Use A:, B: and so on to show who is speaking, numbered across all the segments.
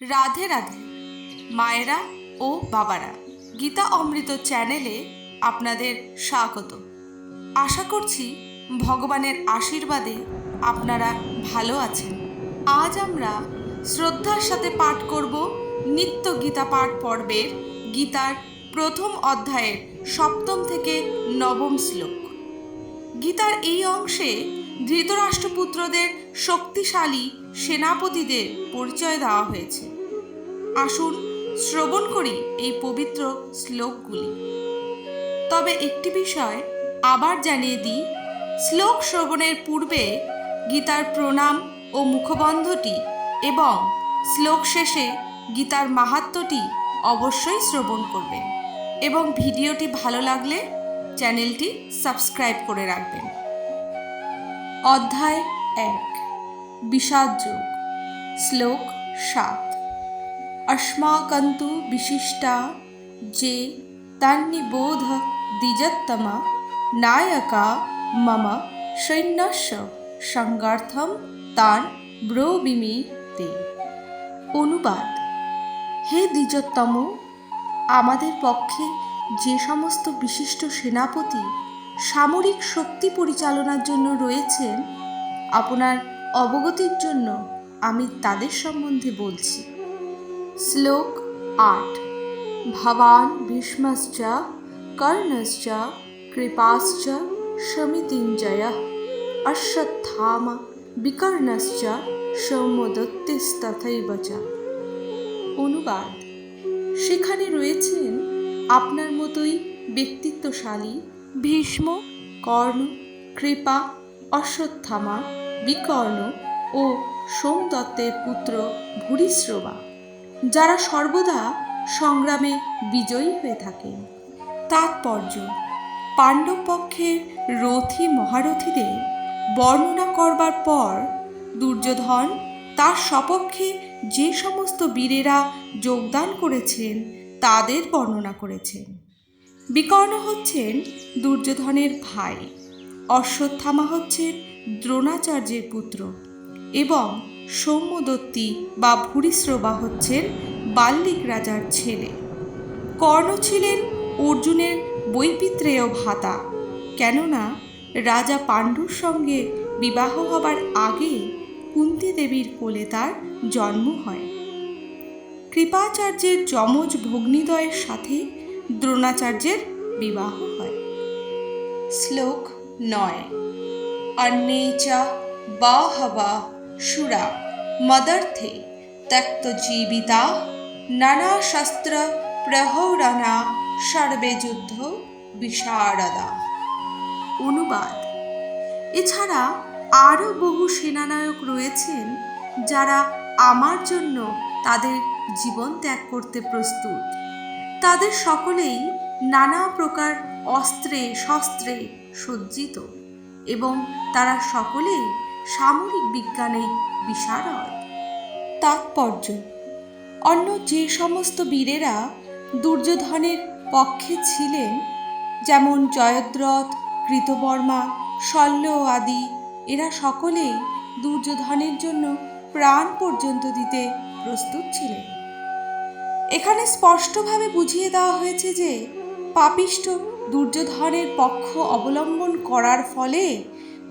A: রাধে রাধে। মায়েরা ও বাবারা, গীতা অমৃত চ্যানেলে আপনাদের স্বাগত। আশা করছি ভগবানের আশীর্বাদে আপনারা ভালো আছেন। আজ আমরা শ্রদ্ধার সাথে পাঠ করব নিত্য গীতা পাঠ পর্বের গীতার প্রথম অধ্যায়ের সপ্তম থেকে নবম শ্লোক। গীতার এই অংশে ধৃতরাষ্ট্রপুত্রদের শক্তিশালী সেনাপতিদের পরিচয় দেওয়া হয়েছে। আসুন শ্রবণ করি এই পবিত্র শ্লোকগুলি। তবে একটি বিষয় আবার জানিয়ে দিই, শ্লোক শ্রবণের পূর্বে গীতার প্রণাম ও মুখবন্ধটি এবং শ্লোক শেষে গীতার মাহাত্ম্যটি অবশ্যই শ্রবণ করবেন এবং ভিডিওটি ভালো লাগলে চ্যানেলটি সাবস্ক্রাইব করে রাখবেন। অধ্যায় এক বিষাদযোগ শ্লোক সাত। অস্মাকন্তু বিশিষ্টা যে তান্নিবোধ দ্বিজত্তমা, নায়কা মম সৈন্যস্য সঙ্গার্থম তান ব্রবিমি তে। অনুবাদ, হে দ্বিজত্তম, আমাদের পক্ষে যে সমস্ত বিশিষ্ট সেনাপতি সামরিক শক্তি পরিচালনার জন্য রয়েছেন আপনার অবগতির জন্য আমি তাদের সম্বন্ধে বলছি। শ্লোক আট। ভবান ভীষ্মশ্চ, কর্ণশ্চ, কৃপাশ্চ, সমিতিঞ্জয়, অশ্বত্থাম, বিকর্ণশ্চ সৌম্যদত্তিস্তথৈবচ অনুবাদ। সেখানে রয়েছেন আপনার মতোই ব্যক্তিত্বশালী ভীষ্ম, কর্ণ, কৃপা, অশ্বত্থামা, বিকর্ণ ও সোমদত্তের পুত্র ভূরিশ্রবা, যারা সর্বদা সংগ্রামে বিজয়ী হয়ে থাকেন তাৎপর্য, পাণ্ডব পক্ষের রথী মহারথীদের বর্ণনা করবার পর দুর্যোধন তার সপক্ষে যে সমস্ত বীরেরা যোগদান করেছেন, তাদের বর্ণনা করেছেন। বিকর্ণ হচ্ছেন দুর্যোধনের ভাই। অশ্বত্থামা হচ্ছেন দ্রোণাচার্যের পুত্র এবং সৌম্যদত্তী বা ভূরিশ্রবা হচ্ছেন বাল্লিক রাজার ছেলে। কর্ণ ছিলেন অর্জুনের বৈপিত্রেয় ভাতা। কেননা রাজা পাণ্ডুর সঙ্গে বিবাহ হবার আগে কুন্তি দেবীর কোলে তার জন্ম হয়। কৃপাচার্যের যমজ ভগ্নিদয়ের সাথে দ্রোণাচার্যের বিবাহ হয়। শ্লোক নয়। অন্যে চ বাহবা সুরা মদর্থে ত্যক্তজীবিতা নানা শস্ত্র প্রহরানা সর্বে যুদ্ধ বিশারদা। অনুবাদ। এছাড়া আরও বহু সেনানায়ক রয়েছেন যারা আমার জন্য তাদের জীবন ত্যাগ করতে প্রস্তুত। তাদের সকলেই নানা প্রকার অস্ত্রে, শস্ত্রে সজ্জিত এবং তারা সকলেই সামরিক বিজ্ঞানে বিশারদ। তাৎপর্য, অন্য যে সমস্ত বীরেরা দুর্যোধনের পক্ষে ছিলেন, যেমন জয়দ্রথ, কৃতবর্মা, শল্য আদি, এরা সকলেই দুর্যোধনের জন্য প্রাণ পর্যন্ত দিতে প্রস্তুত ছিলেন। এখানে স্পষ্টভাবে বুঝিয়ে দেওয়া হয়েছে যে পাপিষ্ঠ দুর্যোধনের পক্ষ অবলম্বন করার ফলে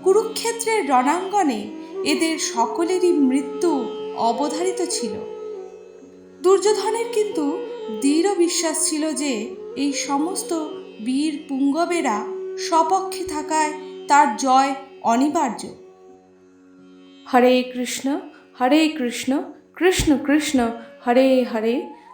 A: কুরুক্ষেত্রের রণাঙ্গনে এদের সকলেরই মৃত্যু অবধারিত ছিল। দুর্যোধনের কিন্তু দৃঢ় বিশ্বাস ছিল যে এই সমস্ত বীর পুঙ্গবেরা স্বপক্ষে থাকায় তার জয় অনিবার্য। হরে কৃষ্ণ হরে কৃষ্ণ কৃষ্ণ কৃষ্ণ, হরে হরে।